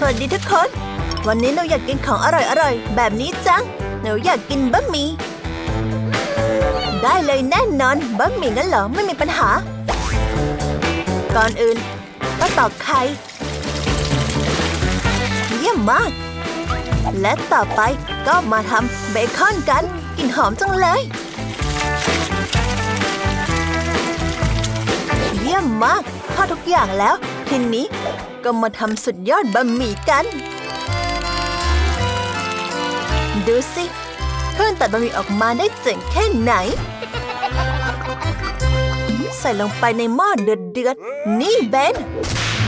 สวัสดีทุกคน วันนี้หนูอยากกินของอร่อยๆ แบบนี้จัง หนูอยากกินบะหมี่ ได้เลยแน่นอนบะหมี่งั้นเหรอ ไม่มีปัญหา ก่อนอื่น ก็ตอกไข่ เยี่ยมมาก และต่อไปก็มาทำเบคอนกัน กลิ่นหอมจังเลย เยี่ยมมากทอดทุกอย่างแล้ว ทีนี้ ก็มาทำสุดยอดบะหมี่กัน ดูสิ เพิ่งตัดบะหมี่ออกมาได้เจ๋งแค่ไหน ใส่ลงไปในหม้อเดือดเดือดๆนี่เบน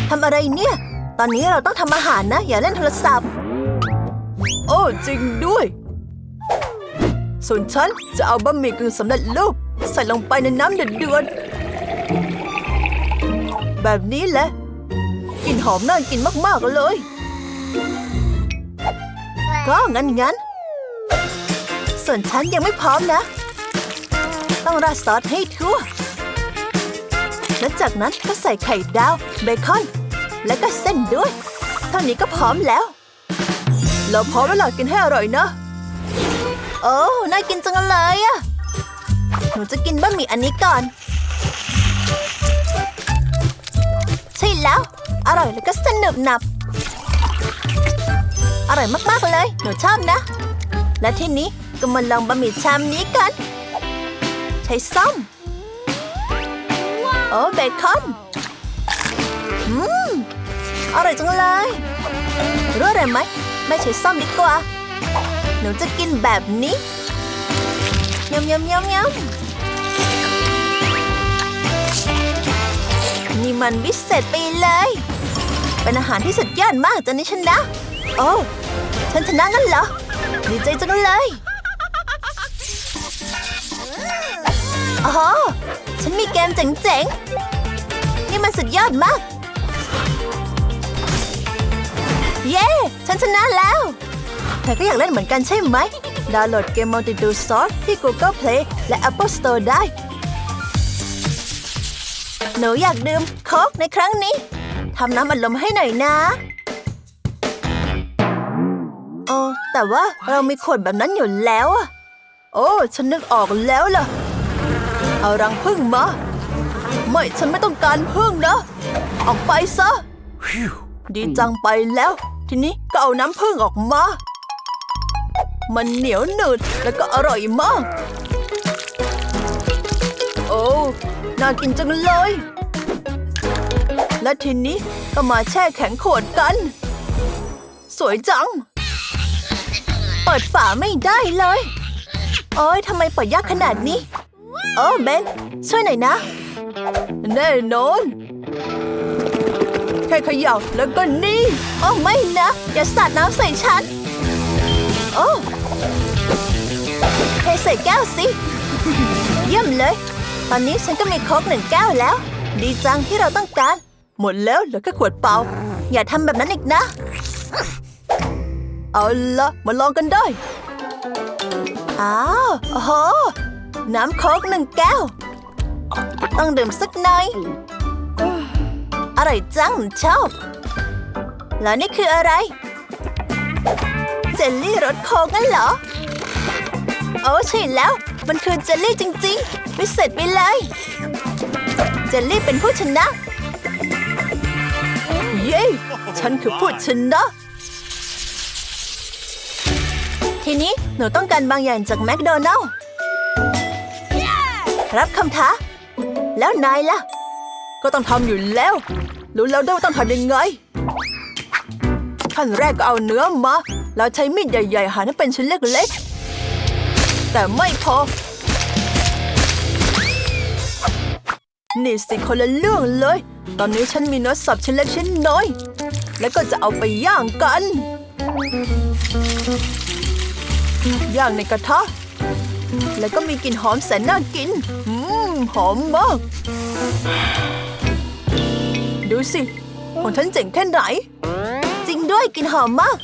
ทำอะไรเนี่ย ตอนนี้เราต้องทำอาหารนะ อย่าเล่นโทรศัพท์ โอ้จริงด้วย ส่วนฉันจะเอาบะหมี่กึ่งสำเร็จรูปใส่ลงไปในน้ำเดือดเดือดๆแบบนี้แหละ กลิ่นหอมน่ากินมากๆเลย ก็งั้นงั้น ส่วนฉันยังไม่พร้อมนะ ต้องราดซอสให้ทั่ว และจากนั้นก็ใส่ไข่ดาว เบคอน และก็เส้นด้วย เท่านี้ก็พร้อมแล้ว เราพร้อมแล้วล่ะกินให้อร่อยนะ โอ้น่ากินจังเลยอะหนูจะกินบะหมี่อันนี้ก่อน ใช่แล้ว อร่อยแล้วก็สนุกหนับ อร่อยมากๆเลย หนูชอบนะ และทีนี้ก็มาลองบะหมี่ชามนี้กัน ใช้ส้อม โอ้เบคอน อืม อร่อยจังเลยรู้อะไรไหม ไม่ใช้ส้อมดีกว่า หนูจะกินแบบนี้ยำยำยำยำนี่มันวิเศษไปเลย เป็นอาหารที่สุดยอดมากจนนี้ฉันนะ โอ้ฉันชนะงั้นเหรอดีใจจังเลยอ๋อฉันมีเกมเจ๋งๆ นี่มันสุดยอดมาก เย้ ฉันชนะแล้วเธอก็อยากเล่นเหมือนกันใช่ไหม ดาวน์โหลดเกม Multitude Source ที่ Google Play และ Apple Store ได้ หนูอยากดื่มโค้กในครั้งนี้ ทำน้ำอัดลมให้หน่อยนะโอ้แต่ว่าเรามีขวดแบบนั้นอยู่แล้วอะโอ้ ฉันนึกออกแล้วล่ะ เอารังผึ้งมา ไม่ฉันไม่ต้องการผึ้งนะ ออกไปซะ ดีจังไปแล้ว ทีนี้ก็เอาน้ำผึ้งออกมา มันเหนียวหนืดแล้วก็อร่อยมาก โอ้ น่ากินจังเลย และทีนี้ก็มาแช่แข็งขวดกัน สวยจัง เปิดฝาไม่ได้เลยโอ้ยทำไมเปิดยากขนาดนี้ โอ้เบนช่วยหน่อยนะ แน่นอนแค่ขย่าแล้วก็นี่ โอ้ไม่นะ อย่าสาดน้ำใส่ฉัน โอ้เทใส่แก้วสิ เยี่ยมเลย ตอนนี้ฉันก็มีโค้กหนึ่งแก้วแล้ว ดีจังที่เราต้องการ หมดแล้วเหลือแค่ขวดเปล่า อย่าทำแบบนั้นอีกนะ เอาละมาลองกันได้ อ้าวโอ้โห น้ำโค้กหนึ่งแก้ว ต้องดื่มสักหน่อย อร่อยจังชอบ แล้วนี่คืออะไร เจลลี่รสโค้กงั้นเหรอ โอ้ใช่แล้ว มันคือเจลลี่จริงๆวิเศษไปเลย เจลลี่เป็นผู้ชนะ เย้ ฉันคือผู้ชนะ ทีนี้หนูต้องการบางอย่างจากแมคโดนัลล์รับคำท้า แล้วนายล่ะ ก็ต้องทำอยู่แล้ว รู้แล้วด้วยต้องทำยังไง ขั้นแรกก็เอาเนื้อมา แล้วใช้มีดใหญ่ ๆ หั่นให้เป็นชิ้นเล็กๆ แต่ไม่พอ นี่สิคนละเรื่องเลย ตอนนี้ฉันมีเนื้อสับชิ้นเล็กชิ้นน้อย แล้วก็จะเอาไปย่างกัน ย่างในกระทะ แล้วก็มีกลิ่นหอมแสนน่ากิน อืม หอมมาก ดูสิ ของฉันเจ๋งแค่ไหน จริงด้วยกลิ่นหอมมาก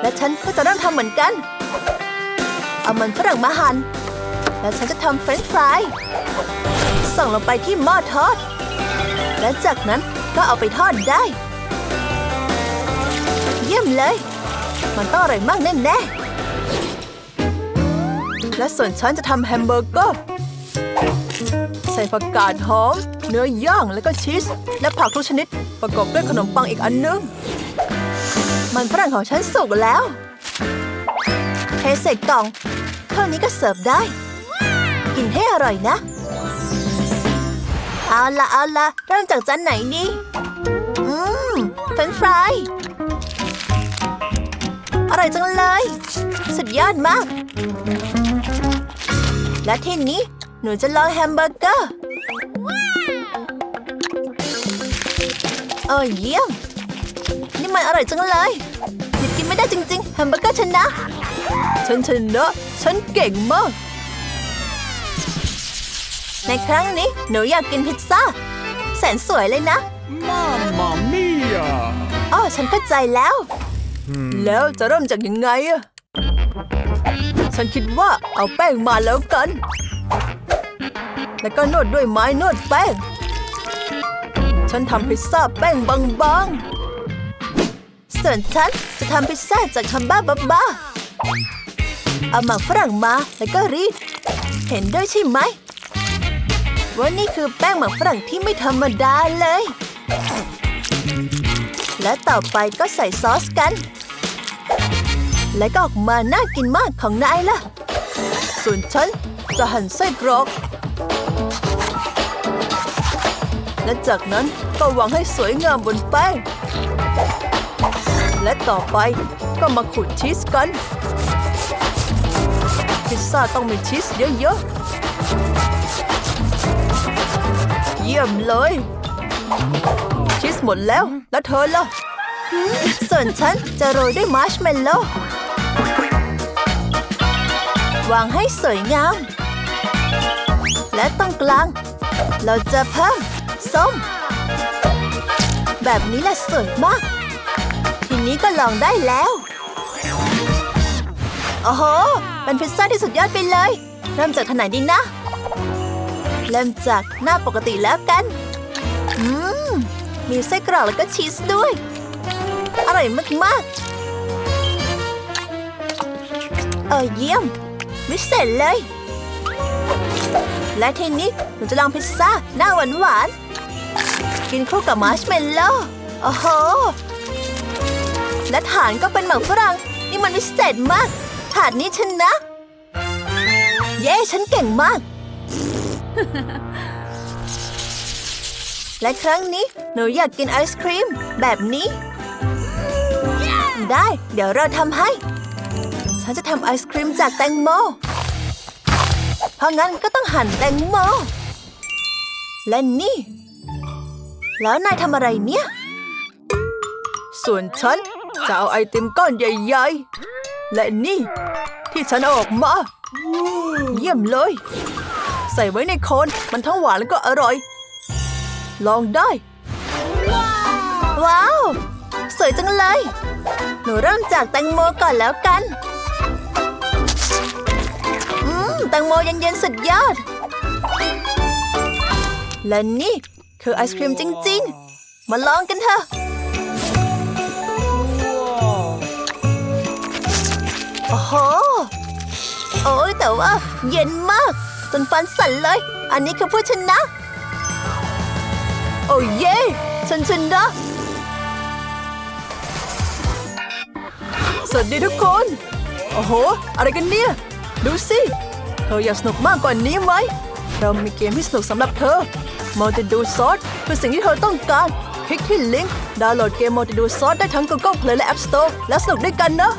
และฉันก็จะเริ่มทำเหมือนกัน เอามันฝรั่งมาหั่น แล้วฉันจะทำเฟรนช์ฟราย ส่งลงไปที่หม้อทอด และจากนั้นก็เอาไปทอดได้ เยี่ยมเลย มันต้องอร่อยมากแน่ๆและส่วนฉันจะทำแฮมเบอร์เกอร์ใส่ผักกาดหอม เนื้อย่างแล้วก็ชีส และผักทุกชนิด ประกอบด้วยขนมปังอีกอันนึง มันฝรั่งของฉันสุกแล้วเทใส่กล่อง เท่านี้ก็เสิร์ฟได้ กินให้อร่อยนะ เอาละเอาละเริ่มจากจานไหนดีอืมเฟรนช์ฟรายอร่อยจังเลย สุดยอดมาก และทีนี้หนูจะลองแฮมเบอร์เกอร์เออเยี่ยม นี่มันอร่อยจังเลยหยุดกินไม่ได้จริงๆแฮมเบอร์เกอร์ชนะ ฉันชนะ ฉันเก่งมาก ในครั้งนี้หนูอยากกินพิซซ่า แสนสวยเลยนะ Mamma mia! อ๋อฉันเข้าใจแล้ว แล้วจะเริ่มจากยังไงอะฉันคิดว่าเอาแป้งมาแล้วกัน แล้วก็นวดด้วยไม้นวดแป้ง ฉันทำพิซซ่าแป้งบางๆ ส่วนฉันจะทำพิซซ่าจากคำบ้าบ้าๆเอาหมักฝรั่งมาแล้วก็รีด เห็นด้วยใช่ไหม ว่านี่คือแป้งหมักฝรั่งที่ไม่ธรรมดาเลย และต่อไปก็ใส่ซอสกัน และก็ออกมาน่ากินมากของนายล่ะ ส่วนฉันจะหั่นไส้กรอกและจากนั้นก็วางให้สวยงามบนแป้ง และต่อไปก็มาขูดชีสกัน พิซซ่าต้องมีชีสเยอะๆ เยี่ยมเลย ชีสหมดแล้ว แล้วเธอล่ะ ส่วนฉันจะโรยด้วยมาร์ชเมลโล่วางให้สวยงาม และตรงกลาง เราจะเพิ่มส้ม แบบนี้แหละสวยมาก ทีนี้ก็ลองได้แล้วโอ้โหเป็นพิซซ่าที่สุดยอดไปเลย เริ่มจากทางไหนดีนะ เริ่มจากหน้าปกติแล้วกัน อืม มีไส้กรอกแล้วก็ชีสด้วย อร่อยมากๆ เออเยี่ยมวิเศษเลย และทีนี้หนูจะลองพิซซ่าหน้าหวานหวานกินคู่กับมาร์ชเมลโล่โอ้โห และฐานก็เป็นหมักฝรั่ง นี่มันวิเศษมาก ถาดนี้ชนะ เย้ ฉันเก่งมาก และครั้งนี้หนูอยากกินไอศครีม แบบนี้ ได้ เดี๋ยวเราทำให้ ฉันจะทำไอศครีมจากแตงโม เพราะงั้นก็ต้องหั่นแตงโม และนี่ แล้วนายทำอะไรเนี่ย ส่วนฉันจะเอาไอติมก้อนใหญ่ๆ และนี่ ที่ฉันเอาออกมา เยี่ยมเลย ใส่ไว้ในโคน มันทั้งหวานแล้วก็อร่อย ลองได้ ว้าว สวยจังเลย หนูเริ่มจากแตงโมก่อนแล้วกัน อืม แตงโมเย็นๆสุดยอด และนี่คือไอศครีมจริง ๆ มาลองกันเถอะโอ้โห โอ้ยแต่ว่าเย็นมากจ นฟันสั่นเลย อันนี้คือผู้ชนะ โอ้เย่ฉันชนะ สวัสดีทุกคน โอ้โห อะไรกันเนี่ย ดูสิ เธออยากสนุกมากกว่านี้ไหม เรามีเกมที่สนุกสำหรับเธอ Multi-Do Sauce คือสิ่งที่เธอต้องการ คลิกที่ลิงก์ดาวน์โหลดเกม Multi-Do Sauce ได้ทั้ง Google Play และ App Store แล้วสนุกด้วยกันนะ